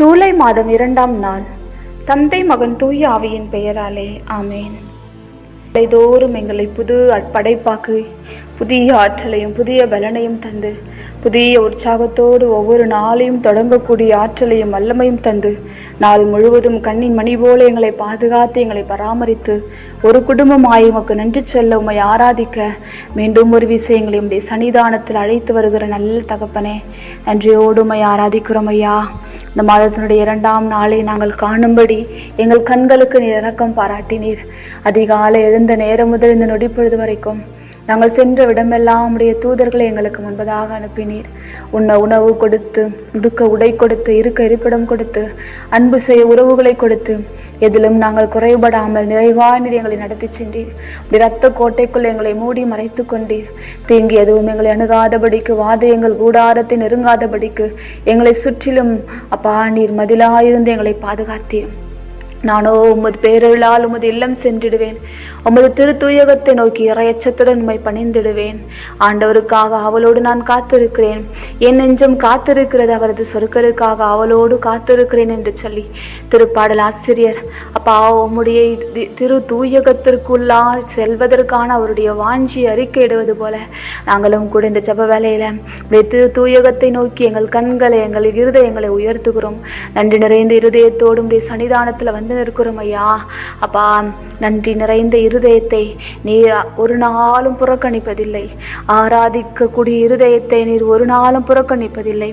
ஜூலை மாதம் இரண்டாம் நாள். தந்தை மகன் தூய ஆவியின் பெயராலே ஆமேன். தோறும் எங்களை புது படைப்பாக்கு புதிய ஆற்றலையும் புதிய பலனையும் தந்து புதிய உற்சாகத்தோடு ஒவ்வொரு நாளையும் தொடங்கக்கூடிய ஆற்றலையும் வல்லமையும் தந்து நாள் முழுவதும் கண்ணின் மணி போல எங்களை பாதுகாத்து எங்களை பராமரித்து ஒரு குடும்பமாய் உமக்கு நன்றி சொல்ல உம்மை ஆராதிக்க மீண்டும் ஒரு விஷயங்களை உடைய சன்னிதானத்தில் அழைத்து வருகிற நல்ல தகப்பனே நன்றியோடு உமை ஆராதிக்கிறோம் ஐயா. இந்த மாதத்தினுடைய இரண்டாம் நாளை நாங்கள் காணும்படி எங்கள் கண்களுக்கு நீர் இரக்கம் பாராட்டினீர். அதிகாலை எழுந்த நேரம் முதல் இந்த நொடிப்பொழுது வரைக்கும் நாங்கள் சென்ற இடமெல்லாம் உடைய தூதர்களை எங்களுக்கு முன்பதாக அனுப்பினீர். உண்ண உணவு கொடுத்து உடுக்க உடை கொடுத்து இருக்க இருப்பிடம் கொடுத்து அன்பு செய்ய உறவுகளை கொடுத்து எதிலும் நாங்கள் குறைபடாமல் நிறைவாக நீர் எங்களை நடத்தி சென்றீர். உடைய ரத்த கோட்டைக்குள் எங்களை மூடி மறைத்து கொண்டீர். தீங்கி எதுவும் எங்களை அணுகாதபடிக்கு வாத எங்கள் கூடாரத்தை நெருங்காதபடிக்கு எங்களை சுற்றிலும் அப்பா நீர் மதிலாயிருந்து எங்களை பாதுகாத்தீர். நானோ உமது பேரருளால் உமது இல்லம் சென்றிடுவேன். உமது திருத்தூயகத்தை நோக்கி இறையச்சத்துடன் உண்மை பணிந்திடுவேன். ஆண்டவருக்காக அவளோடு நான் காத்திருக்கிறேன். என் நெஞ்சம் காத்திருக்கிறது அவரது சொற்களுக்காக அவளோடு காத்திருக்கிறேன் என்று சொல்லி திருப்பாடல் ஆசிரியர் அப்பா உம்முடைய தி- திரு தூயகத்திற்குள்ளால் செல்வதற்கான அவருடைய வாஞ்சி அறிக்கையிடுவது போல நாங்களும் கூட இந்த ஜப வேலையில் உடைய திரு தூயகத்தை நோக்கி எங்கள் கண்களை எங்கள் இருதயங்களை உயர்த்துகிறோம். நன்றி நிறைந்த இருதயத்தோடும் உடைய சன்னிதானத்தில் வந்து நிற்கிறோம் ஐயா அப்பா நன்றி நிறைந்த இருதயத்தை நீர் ஒரு நாளும் புறக்கணிப்பதில்லை. ஆராதிக்கக்கூடிய இருதயத்தை நீர் ஒரு நாளும் புறக்கணிப்பதில்லை.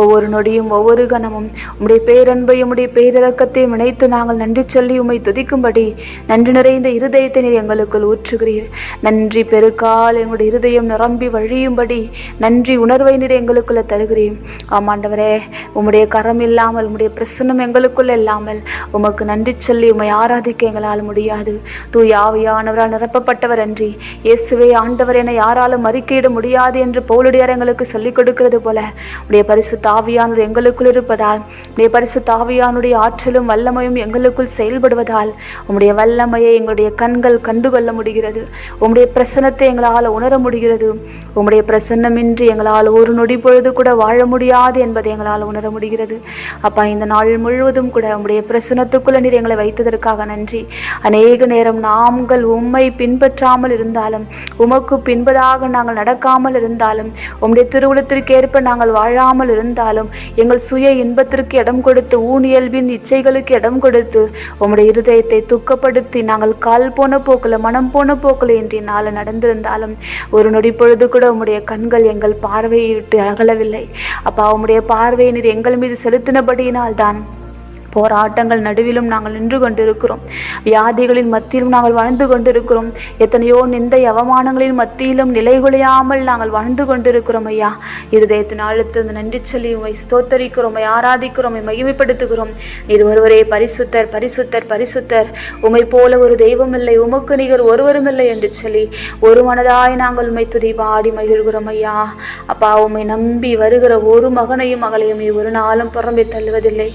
ஒவ்வொரு நொடியும் ஒவ்வொரு கணமும் உம்முடைய பேரன்பையும் உம்முடைய பேரிறக்கத்தையும் இணைத்து நாங்கள் நன்றி சொல்லி உம்மை துதிக்கும்படி நன்றி நிறைந்த இருதயத்தை நீர் எங்களுக்குள் ஊற்றுகிறீர். நன்றி பெருக்கால் எங்களுடைய இருதயம் நிரம்பி வழியும்படி நன்றி உணர்வை நீர் எங்களுக்குள்ள தருகிறேன் ஆமாண்டவரே உம்முடைய கரம் இல்லாமல் உம்முடைய பிரசன்னம் எங்களுக்குள்ள இல்லாமல் உமக்கு நன்றி சொல்லி உம்மை ஆராதிக்க எங்களால் முடியாது. தூய் ஆவியானவரால் நிரப்பப்பட்டவர் அன்றி இயேசுவே ஆண்டவர் என யாராலும் அறிக்கையிட முடியாது என்று பவுலுடையார் எங்களுக்கு சொல்லிக் கொடுக்கிறது போல உடைய பரிசு தாவியானவர் எங்களுக்குள் இருப்பதால் உடைய பரிசு தாவியானுடைய ஆற்றலும் வல்லமையும் எங்களுக்குள் செயல்படுவதால் உம்முடைய வல்லமையை எங்களுடைய கண்கள் கண்டுகொள்ள முடிகிறது. உம்முடைய பிரசன்னத்தை எங்களால் உணர முடிகிறது. உம்முடைய பிரசன்னமின்றி எங்களால் ஒரு நொடி பொழுது கூட வாழ முடியாது என்பதை எங்களால் உணர முடிகிறது. அப்பா இந்த நாள் முழுவதும் கூட உம்முடைய பிரசன்னத்துக்குள்ள நீர் எங்களை வைத்ததற்காக நன்றி. அநேக நேரம் நாங்கள் உம்மை பின்பற்றாமல் இருந்தாலும் உமக்கு பின்பதாக நாங்கள் நடக்காமல் இருந்தாலும் உம்முடைய திருவுளத்திற்கேற்ப நாங்கள் வாழாமல் இருந்தாலும் எங்கள் சுய இன்பத்திற்கு இடம் கொடுத்து ஊனியல்பின் இச்சைகளுக்கு இடம் கொடுத்து உம்முடைய இருதயத்தை துக்கப்படுத்தி நாங்கள் கால் போன போக்கில் மனம் போன போக்கில் இன்றைய நாள் நடந்திருந்தாலும் ஒரு நொடி பொழுது கூட உம்முடைய கண்கள் எங்கள் பார்வையை விட்டு அகலவில்லை. அப்பா உம்முடைய பார்வையை நீர் எங்கள் மீது செலுத்தினபடியினால் தான் போராட்டங்கள் நடுவிலும் நாங்கள் நின்று கொண்டிருக்கிறோம். வியாதிகளின் மத்தியிலும் நாங்கள் வாழ்ந்து கொண்டிருக்கிறோம். எத்தனையோ நிந்தை அவமானங்களின் மத்தியிலும் நிலைகுலையாமல் நாங்கள் வாழ்ந்து கொண்டிருக்கிறோம் ஐயா. இருதயத்தின் ஆழத்து நன்றி சொல்லி உமை ஸ்தோத்தரிக்கிறோம் உம்மை ஆராதிக்கிறோம் உம்மை மகிமைப்படுத்துகிறோம். இது ஒருவரே பரிசுத்தர் பரிசுத்தர் பரிசுத்தர். உமை போல ஒரு தெய்வம் இல்லை உமக்கு நிகர் ஒருவரும் இல்லை என்று சொல்லி ஒரு மனதாய் நாங்கள் உமை துதி பாடி மகிழ்கிறோம் ஐயா. அப்பா உம்மை நம்பி வருகிற ஒரு மகனையும் மகளையும் நீ ஒரு நாளும் புறம்பே தள்ளுவதில்லை.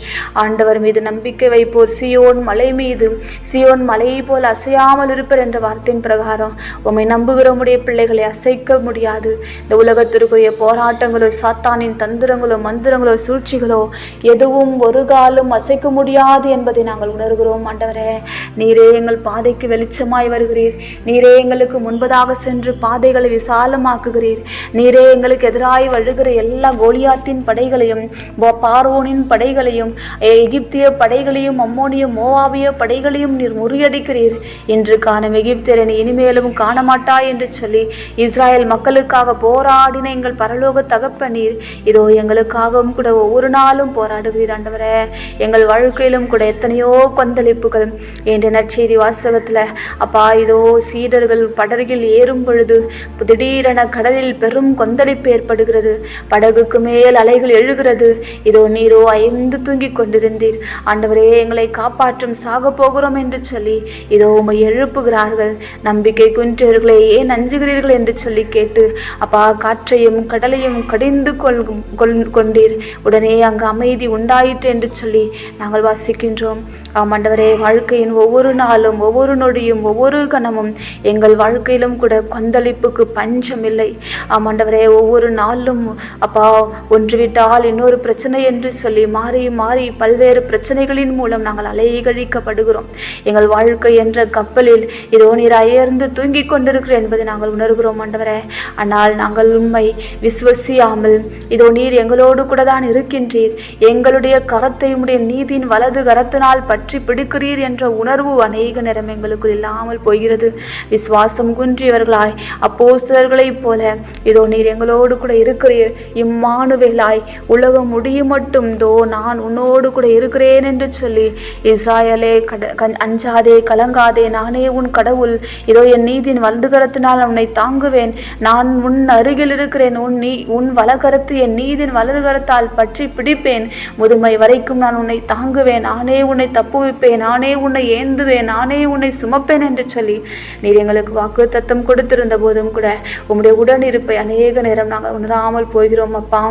ஆண்டவர் மீது நம்பிக்கை வைப்போர். சியோன் மலை மீது சியோன் மலையை போல் அசையாமல் இருப்பர் என்ற வார்த்தையின் பிரகாரம். உம்மை நம்புகிற உடைய பிள்ளைகளை அசைக்க முடியாது. இந்த உலகத்திற்குரிய போராட்டங்களோ சாத்தானின் தந்திரங்களோ மந்திரங்களோ சூழ்ச்சிகளோ எதுவும் ஒரு காலம் அசைக்க முடியாது என்பதை நாங்கள் உணர்கிறோம். ஆண்டவரே நீரே எங்கள் பாதைக்கு வெளிச்சமாய் வருகிறீர். நீரே எங்களுக்கு முன்பதாக சென்று பாதைகளை விசாலமாக்குகிறீர். நீரே எங்களுக்கு எதிராய் வழுகிற எல்லா கோலியாத்தின் படைகளையும் பார்வோனின் படைகளையும் எகிப்திய படைகளையும் அம்மோனிய மோவாவிய படைகளையும் நீர் முறியடிக்கிறீர் என்று காணும் எகிப்தியரனை இனிமேலும் காணமாட்டா என்று சொல்லி இஸ்ராயல் மக்களுக்காக போராடின எங்கள் பரலோக தகப்ப நீர் இதோ எங்களுக்காகவும் கூட ஒவ்வொரு நாளும் போராடுகிறீர் ஆண்டவரே. எங்கள் வாழ்க்கையிலும் கூட எத்தனையோ கொந்தளிப்புகள் என்ற நற்செய்தி வாசகத்தில் அப்பா இதோ சீடர்கள் படகில் ஏறும் பொழுது திடீரென கடலில் பெரும் கொந்தளிப்பு ஏற்படுகிறது. படகுக்கு மேல் அலைகள் எழுகிறது. இதோ நீரோ ஐந்து தூங்கிக் கொண்டிருந்தீர். ஆண்டவரே எங்களை காப்பாற்றும் சாக போகிறோம் என்று சொல்லி இதோ உமை எழுப்புகிறார்கள். நம்பிக்கை குன்றவர்களே ஏன் அஞ்சுகிறீர்கள் என்று சொல்லி கேட்டு அப்பா காற்றையும் கடலையும் கடிந்து கொள் கொண்டீர். உடனே அங்கு அமைதி உண்டாயிற்று என்று சொல்லி நாங்கள் வாசிக்கின்றோம். ஆமாண்டவரே வாழ்க்கையின் ஒவ்வொரு நாளும் ஒவ்வொரு நொடியும் ஒவ்வொரு கணமும் எங்கள் வாழ்க்கையிலும் கூட கொந்தளிப்புக்கு பஞ்சம் இல்லை ஆமாண்டவரே ஒவ்வொரு நாளும் அப்பா ஒன்று விட்டால் இன்னொரு பிரச்சனை என்று சொல்லி மாறி மாறி பல்வேறு பிரச்சனைகளின் மூலம் நாங்கள் அலைகழிக்கப்படுகிறோம். எங்கள் வாழ்க்கை என்ற கப்பலில் இதோ நீர் அயர்ந்து தூங்கிக் கொண்டிருக்கிறேன் என்பதை நாங்கள் உணர்கிறோம் ஆண்டவரே. ஆனால் நாங்கள் உண்மை விசுவசியாமல் இதோ நீர் எங்களோடு கூட தான் இருக்கின்றீர். எங்களுடைய கரத்தை உடைய நீதியின் வலது கரத்தினால் பற்றி பிடிக்கிறீர் என்ற உணர்வு அநேக நேரம் எங்களுக்கு இல்லாமல் போகிறது. விசுவாசம் குன்றியவர்களாய் அப்போஸ்தலர்களைப் போல இதோ நீர் எங்களோடு கூட இருக்கிறீர். இம்மானுவேலாய் உலகம் முடியும் மட்டும் தோ நான் உன்னோடு கூட இருக்கிறேன் என்று சொல்லி இஸ்ராயலே கட அஞ்சாதே கலங்காதே நானே உன் கடவுள். இதோ என் நீதியின் வலது கரத்தினால் உன்னை தாங்குவேன். நான் உன் அருகில் இருக்கிறேன். உன் நீ உன் வலகரத்து என் நீதியின் வலது கரத்தால் பற்றி பிடிப்பேன். முதுமை வரைக்கும் நான் உன்னை தாங்குவேன். நானே உன்னை தப்புவிப்பேன். நானே உன்னை ஏந்துவேன். நானே உன்னை சுமப்பேன் என்று சொல்லி நீர் எங்களுக்கு வாக்கு தத்தம் கொடுத்திருந்த போதும் கூட உம்முடைய உடனிருப்பை அநேக நேரம் நாங்கள் உணராமல் போகிறோம் அப்பா.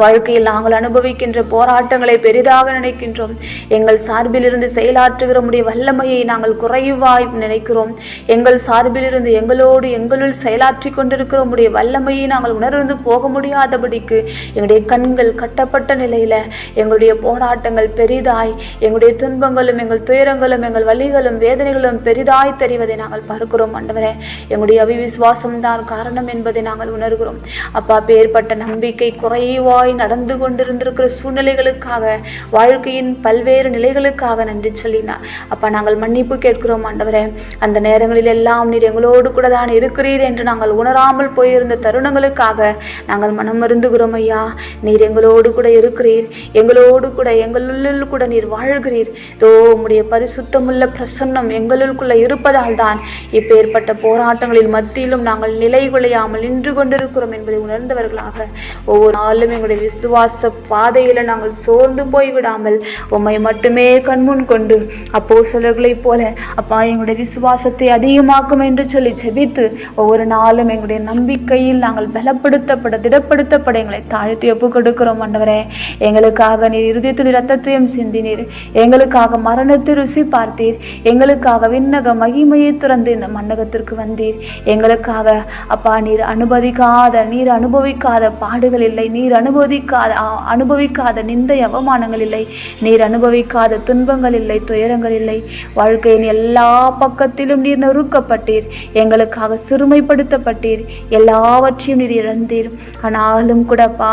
வாழ்க்கையில் நாங்கள் அனுபவிக்கின்ற போராட்டங்களை பெரிதாக நினைக்கின்றோம். எங்கள் சார்பிலிருந்து செயலாற்றுகிற முடிய வல்லமையை நாங்கள் குறைவாய் நினைக்கிறோம். எங்கள் சார்பிலிருந்து எங்களோடு எங்களுள் செயலாற்றி கொண்டிருக்கிற முடிய வல்லமையை நாங்கள் உணர்ந்து போக முடியாதபடிக்கு எங்களுடைய கண்கள் கட்டப்பட்ட நிலையில எங்களுடைய போராட்டங்கள் பெரிதாய் எங்களுடைய துன்பங்களும் எங்கள் துயரங்களும் எங்கள் வலிகளும் வேதனைகளும் பெரிதாய் தெரிவதை நாங்கள் பார்க்கிறோம். ஆண்டவரே எங்களுடைய அவிவிசுவாசம்தான் காரணம் என்பதை நாங்கள் உணர்கிறோம். அப்பா பேர்பட்ட நம்பிக்கை குறைவாய் நடந்து கொண்டிருந்திருக்கிற சூழ்நிலைகளுக்காக வாழ்க்கையின் பல்வேறு நிலைகளுக்காக நன்றி சொல்லினார் அப்பா நாங்கள் மன்னிப்பு கேட்கிறோம் ஆண்டவரே. அந்த நேரங்களில் எல்லாம் நீர் எங்களோடு கூட தான் இருக்கிறீர் என்று நாங்கள் உணராமல் போயிருந்த தருணங்களுக்காக நாங்கள் மனம் மருந்துகிறோம் ஐயா. நீர் எங்களோடு கூட இருக்கிறீர். எங்களோடு கூட எங்களுள் கூட நீர் வாழ்கிறீர். தோ உம்முடைய பரிசுத்தமுள்ள பிரசன்னம் எங்களுக்குள்ள இருப்பதால் தான் இப்பேற்பட்ட போராட்டங்களில் மத்தியிலும் நாங்கள் நிலை குலையாமல் நின்று கொண்டிருக்கிறோம் என்பதை உணர்ந்தவர்களாக ஒவ்வொரு நாளும் எங்களுடைய விசுவாச பாதையில நாங்கள் சோர்ந்து போய் விடாமல் உம்மை மட்டுமே கண்முன் கொண்டு அப்போ சிலர்களைப் போல அப்பா எங்களுடைய விசுவாசத்தை அதிகமாக்கும் என்று சொல்லி ஜெபித்து ஒவ்வொரு நாளும் எங்களுடைய நம்பிக்கையில் நாங்கள் பலப்படுத்தப்பட திடப்படுத்தப்பட எங்களை தாழ்த்தி ஒப்பு கொடுக்கிறோம் ஆண்டவரே. எங்களுக்காக நீர் இருதயத்தில் ரத்தத்தையும் சிந்தினீர். எங்களுக்காக மரணத்தை ருசி பார்த்தீர். எங்களுக்காக விண்ணக மகிமையை துறந்து இந்த மண்டகத்திற்கு வந்தீர். எங்களுக்காக அப்பா நீர் அனுபவிக்காத நீர் அனுபவிக்காத பாடுகள் இல்லை. நீர் அனுபவிக்காத அனுபவிக்காத நிந்தை அவமானங்கள் இல்லை. நீர் அனுபவிக்காத துன்பங்கள் இல்லை துயரங்கள் இல்லை. வாழ்க்கையின் எல்லா பக்கத்திலும் நீர் நொறுக்கப்பட்டீர். எங்களுக்காக சிறுமைப்படுத்தப்பட்டீர். எல்லாவற்றையும் நீர் இழந்தீர். ஆனாலும் கூடப்பா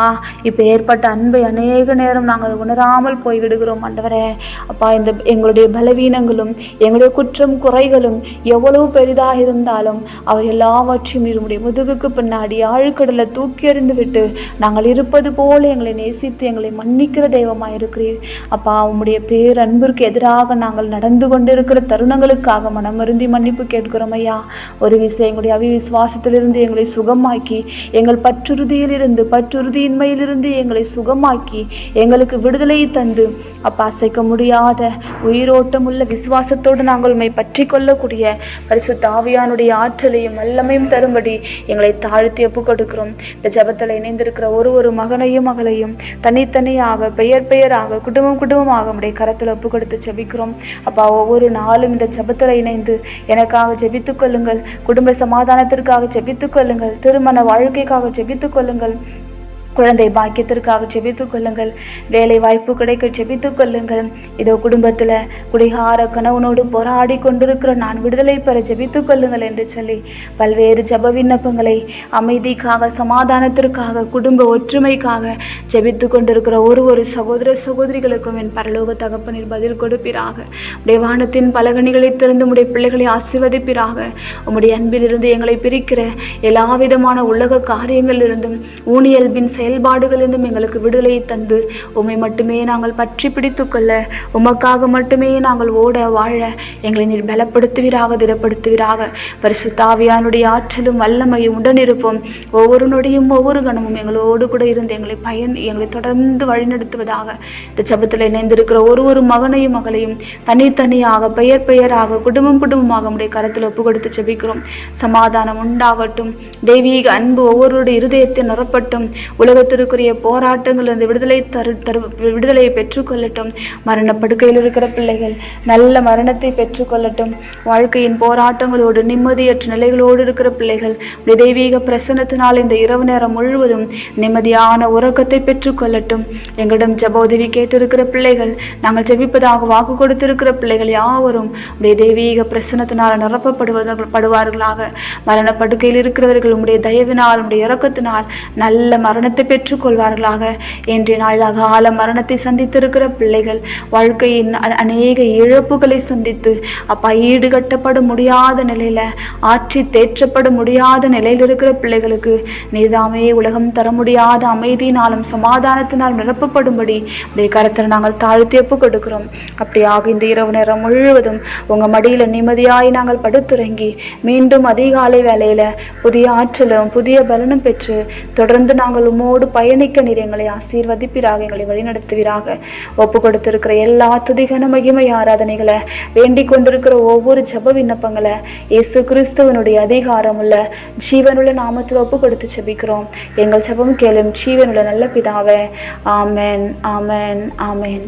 இப்போ ஏற்பட்ட அன்பை அநேக நேரம் நாங்கள் உணராமல் போய்விடுகிறோம் ஆண்டவரே. அப்பா இந்த எங்களுடைய பலவீனங்களும் எங்களுடைய குற்றம் குறைகளும் எவ்வளவு பெரிதாக இருந்தாலும் அவை எல்லாவற்றையும் நீர் முதுகுக்கு பின்னாடி ஆழ்கடலை தூக்கி எறிந்து விட்டு நாங்கள் இருப்பது போல எங்களை நேசித்து எங்களை மன்னிக்கிற தெய்வமாக இருக்கிறீர் அப்பா உம்முடைய பேரன்பிற்கு எதிராக நாங்கள் நடந்து கொண்டிருக்கிற தருணங்களுக்காக மனமருந்தி மன்னிப்பு கேட்கிறோம் ஐயா. ஒரு விஷயம் எங்களுடைய அவிவிசுவாசத்திலிருந்து எங்களை சுகமாக்கி எங்கள் பற்றுறுதியிலிருந்து பற்றுறுதியின்மையிலிருந்து எங்களை சுகமாக்கி எங்களுக்கு விடுதலை தந்து. அப்பா அசைக்க முடியாத உயிரோட்டமுள்ள விசுவாசத்தோடு நாங்கள் உண்மை பற்றி கொள்ளக்கூடிய பரிசு தாவியானுடைய ஆற்றலையும் வல்லமையும் தரும்படி எங்களை தாழ்த்தி ஒப்பு கொடுக்கிறோம் இந்த ஜபத்தில் இணைந்திருக்கிற ஒரு ஒரு மகனை மகனையும் மகளையும் தனித்தனியாக பெயர் பெயராக குடும்பம் குடும்பமாக உடைய கரத்தில் ஒப்பு கொடுத்து ஜெபிக்கிறோம். அப்பா ஒவ்வொரு நாளும் இந்த ஜபத்தில் இணைந்து எனக்காக ஜெபித்துக் கொள்ளுங்கள் குடும்ப சமாதானத்திற்காக ஜபித்துக் கொள்ளுங்கள் திருமண வாழ்க்கைக்காக ஜெபித்துக் கொள்ளுங்கள் குழந்தை பாக்கியத்திற்காக ஜெபித்துக் கொள்ளுங்கள். வேலை வாய்ப்பு கிடைக்க ஜெபித்துக் கொள்ளுங்கள். இதோ குடும்பத்தில் குடிகார கணவனோடு போராடி கொண்டிருக்கிற நான் விடுதலை பெற ஜெபித்துக் கொள்ளுங்கள் என்று சொல்லி பல்வேறு ஜெப விண்ணப்பங்களை அமைதிக்காக சமாதானத்திற்காக குடும்ப ஒற்றுமைக்காக ஜெபித்து கொண்டிருக்கிற ஒரு ஒரு சகோதர சகோதரிகளுக்கும் என் பரலோக தகப்பனில் பதில் கொடுப்பீராக. உடைய வானத்தின் பலகணிகளை திறந்து உடைய பிள்ளைகளை ஆசீர்வதிப்பீராக. உம்முடைய அன்பிலிருந்து எங்களை பிரிக்கிற எல்லா விதமான உலக காரியங்களிலிருந்தும் ஊனியல்பின் செயல் செயல்பாடுகளிலிருந்தும் எங்களுக்கு விடுதலை தந்து உம்மை மட்டுமே நாங்கள் பற்றி பிடித்து கொள்ள உமக்காக மட்டுமே நாங்கள் ஓட வாழ எங்களை நீர் பலப்படுத்துவீராக திடப்படுத்துவீராக. பரிசுத்தாவியானுடைய ஆற்றலும் வல்லமையும் உடனிருப்போம். ஒவ்வொரு நொடியும் ஒவ்வொரு கணமும் எங்களோடு கூட இருந்து எங்களை பயன் எங்களை தொடர்ந்து வழிநடத்துவதாக. இந்த சபத்தில் இணைந்திருக்கிற ஒரு ஒரு மகனையும் மகளையும் தனித்தனியாக பெயர் பெயராக குடும்பம் குடும்பமாக உடைய கருத்தில் ஒப்பு கொடுத்து செபிக்கிறோம் சமாதானம் உண்டாகட்டும். தெய்வீக அன்பு ஒவ்வொருடைய இருதயத்தை நிரப்பட்டும். உலகத்திற்குரிய போராட்டங்களிலிருந்து விடுதலை தரு தரு விடுதலையை பெற்றுக்கொள்ளட்டும். மரணப்படுக்கையில் இருக்கிற பிள்ளைகள் நல்ல மரணத்தை பெற்றுக்கொள்ளட்டும். வாழ்க்கையின் போராட்டங்களோடு நிம்மதியற்ற நிலைகளோடு இருக்கிற பிள்ளைகள் தெய்வீக பிரசன்னத்தினால் இந்த இரவு நேரம் முழுவதும் நிம்மதியான உறக்கத்தை பெற்றுக்கொள்ளட்டும். எங்களிடம் ஜெப உதவி கேட்டிருக்கிற பிள்ளைகள் நாங்கள் ஜெபிப்பதாக வாக்கு கொடுத்திருக்கிற பிள்ளைகள் யாவரும் உடைய தெய்வீக பிரசன்னத்தினால் நிரப்பப்படுவதற்கு படுவார்களாக. மரணப்படுக்கையில் இருக்கிறவர்கள் உடைய தயவினால் உடைய இறக்கத்தினால் நல்ல மரணத்தை பெற்றுக்கொள்வார்களாக. இன்றைய நாள் ஆழ மரணத்தை சந்தித்திருக்கிற பிள்ளைகள் வாழ்க்கையின் அநேக இழப்புகளை சந்தித்து அப்பா ஈடுகட்டப்பட முடியாத நிலையில ஆற்றி தேற்றப்பட முடியாத நிலையில் இருக்கிற பிள்ளைகளுக்கு நீதாமே உலகம் தர முடியாத அமைதியினாலும் சமாதானத்தினாலும் நிரப்பப்படும்படி அப்படியே கரத்தில் நாங்கள் தாழ்த்தி ஒப்பு கொடுக்கிறோம். அப்படியாக இந்த இரவு நேரம் முழுவதும் உங்க மடியில் நிம்மதியாய் நாங்கள் படுத்துறங்கி மீண்டும் அதிகாலை வேலையில் புதிய ஆற்றலும் புதிய பலனும் பெற்று தொடர்ந்து நாங்கள் உம்மோடு பயணிக்க நீர் எங்களை ஆசீர்வதிப்பீராக எங்களை வழிநடத்துவீராக. ஒப்பு கொடுத்திருக்கிற எல்லா துதிகன மகிமை ஆராதனைகளை வேண்டிக் கொண்டிருக்கிற ஒவ்வொரு ஜப விண்ணப்பங்களை இயேசு கிறிஸ்துவனுடைய அதிகாரமுள்ள ஜீவனுள்ள நாமத்தில் ஒப்பு கொடுத்து ஜெபிக்கிறோம். எங்கள் ஜபம் கேளும் ஜீவனுள்ள நல்ல பிதாவே. ஆமேன் ஆமேன் ஆமேன்.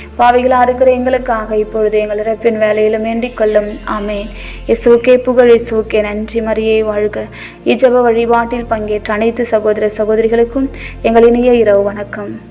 பாவிகளாக இருக்கிற எங்களுக்காக இப்பொழுது எங்கள் இறப்பின் வேலையிலும் வேண்டிக் கொள்ளும். ஆமேன். இசுவுக்கே புகழ் இசுவுக்கே நன்றி. மரியே வாழ்க. இஜப வழிபாட்டில் பங்கேற்ற அனைத்து சகோதர சகோதரிகளுக்கும் எங்கள் இணைய இரவு வணக்கம்.